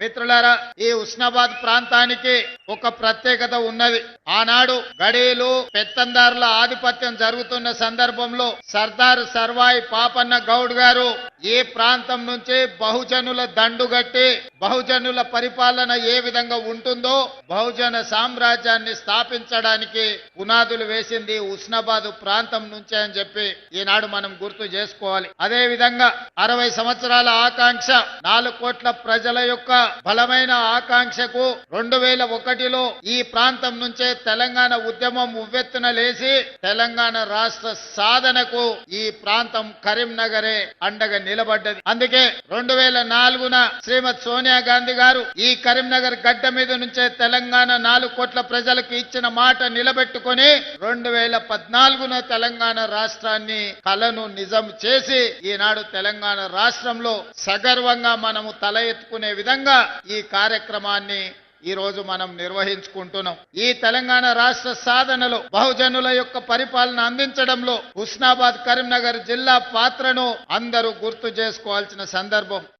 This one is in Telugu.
మిత్రులారా ఈ ఉస్నాబాద్ ప్రాంతానికి ఒక ప్రత్యేకత ఉన్నది. ఆనాడు గడీలు పెత్తందారుల ఆధిపత్యం జరుగుతున్న సందర్భంలో సర్దార్ సర్వాయి పాపన్న గౌడ్ గారు ఈ ప్రాంతం నుంచి బహుజనుల దండుగట్టి బహుజనుల పరిపాలన ఏ విధంగా ఉంటుందో బహుజన సామ్రాజ్యాన్ని స్థాపించడానికి పునాదులు వేసింది ఉస్నాబాద్ ప్రాంతం నుంచే అని చెప్పి ఈనాడు మనం గుర్తు చేసుకోవాలి. అదే విధంగా అరవై సంవత్సరాల ఆకాంక్ష నాలుగు కోట్ల ప్రజల యొక్క బలమైన ఆకాంక్షకు రెండు వేల ఒకటిలో ఈ ప్రాంతం నుంచే తెలంగాణ ఉద్యమం ఉవ్వెత్తున లేచి తెలంగాణ రాష్ట్ర సాధనకు ఈ ప్రాంతం కరీంనగరే అండగా నిలబడ్డది. అందుకే రెండు వేల నాలుగున శ్రీమతి సోనియా గాంధీ గారు ఈ కరీంనగర్ గడ్డ మీద నుంచే తెలంగాణ నాలుగు కోట్ల ప్రజలకు ఇచ్చిన మాట నిలబెట్టుకొని రెండు వేల పద్నాలుగున తెలంగాణ రాష్ట్రాన్ని కలను నిజం చేసి ఈనాడు తెలంగాణ రాష్ట్రంలో సగర్వంగా మనము తల ఎత్తుకునే విధంగా ఈ కార్యక్రమాన్ని ఈ రోజు మనం నిర్వహించుకుంటున్నాం. ఈ తెలంగాణ రాష్ట్ర సాధనలో బహుజనుల యొక్క పరిపాలన అందించడంలో హుస్నాబాద్ కరీంనగర్ జిల్లా పాత్రను అందరూ గుర్తు చేసుకోవాల్సిన సందర్భం.